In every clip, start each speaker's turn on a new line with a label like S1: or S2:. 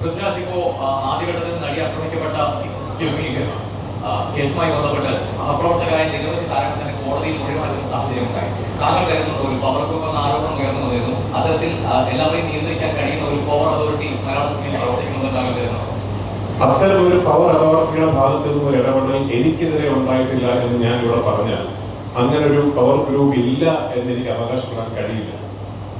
S1: പൃഥ്വിരാജ് ഇപ്പോ ആദ്യഘട്ടത്തിൽ നടി ആക്രമിക്കപ്പെട്ട ആ, കേസുമായി ബന്ധപ്പെട്ട് സഹപ്രവർത്തകരായ നിരവധി താരങ്ങൾ തന്നെ കോടതിയിൽ മൊഴി മാറ്റുന്ന സാഹചര്യം ഉണ്ടായി താങ്കൾ കരുതുന്നുണ്ട് ഒരു പവർ ഗ്രൂപ്പ് ആരോപണം ഉയർന്നു അത്തരത്തിൽ എല്ലാവരെയും നിയന്ത്രിക്കാൻ കഴിയുന്ന ഒരു പവർ അതോറിറ്റി മലയാള സിനിമയിൽ പ്രവർത്തിക്കുന്നുണ്ട് താങ്കൾ കരുതുന്നു?
S2: അത്തരം ഒരു പവർ അതോറിറ്റിയുടെ ഭാഗത്ത് നിന്ന് ഒരു ഇടപെടൽ എനിക്കെതിരെ ഉണ്ടായിട്ടില്ല എന്ന് ഞാൻ ഇവിടെ പറഞ്ഞാൽ അങ്ങനെ ഒരു പവർ ഗ്രൂപ്പ് ഇല്ല എന്ന് എനിക്ക് അവകാശപ്പെടാൻ കഴിയില്ല.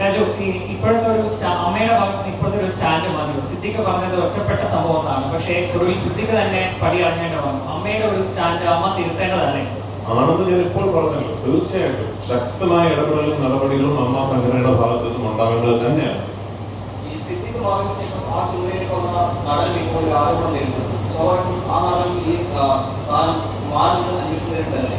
S3: രാജു ഈ ഇപ്പോഴത്തെ ഒരു അമ്മയുടെ ഭാഗത്ത് ഇപ്പോഴത്തെ ഒരു സ്റ്റാൻഡ് മതി സിദ്ദിഖ് പറഞ്ഞത് ഒറ്റപ്പെട്ട സംഭവം എന്നാണ് പക്ഷേ ഒടുവിൽ സിദ്ദിഖ് തന്നെ പടി അടങ്ങേണ്ടി വന്നു. അമ്മയുടെ ഒരു സ്റ്റാൻഡ് അമ്മ തിരുത്തേണ്ടതല്ലേ?
S2: ആണെന്ന് ഞാൻ ഇപ്പോൾ പറഞ്ഞല്ലോ. തീർച്ചയായിട്ടും ശക്തമായ ഇടപെടലും നടപടികളും അമ്മ സംഘടനയുടെ ഭാഗത്തു നിന്നും ഉണ്ടാവേണ്ടത് തന്നെയാണ്.
S4: ഈ സിദ്ദിഖ് മാറിയ ശേഷം ആ ചുമതലയ്ക്ക് വന്ന നടൻ ഇപ്പോൾ ആരോപണം നേരിടുന്നു സ്വാഭാവികം ആ നടൻ ഈ സ്ഥാനം മാറുന്നത് അന്വേഷണം നേരിട്ടല്ലേ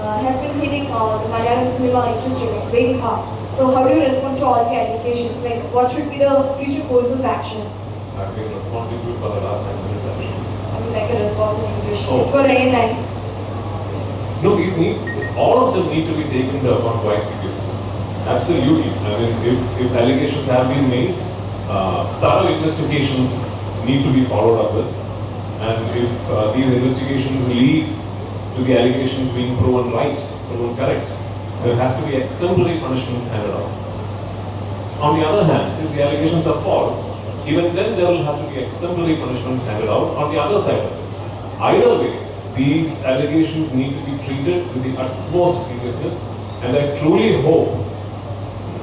S5: Uh, has been hitting uh, the Malayalam cinema industry very hard. So, how do you respond to all the allegations? Like, what should be the future course of action?
S2: I've been responding to it for the last 10 minutes actually.
S5: I mean, like a response in English.
S2: Oh.
S5: It's for A9.
S2: No, these need, all of them need to be taken into account quite seriously. Absolutely. I mean, if, if allegations have been made, uh, thorough investigations need to be followed up with. And if uh, these investigations lead to the allegations being proven right, proven correct, there has to be exemplary punishments handed out. On the other hand, if the allegations are false, even then there will have to be exemplary punishments handed out on the other side of it. Either way, these allegations need to be treated with the utmost seriousness, and I truly hope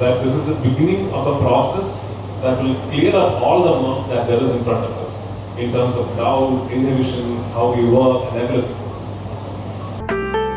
S2: that this is the beginning of a process that will clear up all the murk that there is in front of us in terms of doubts, inhibitions, how we work, and everything.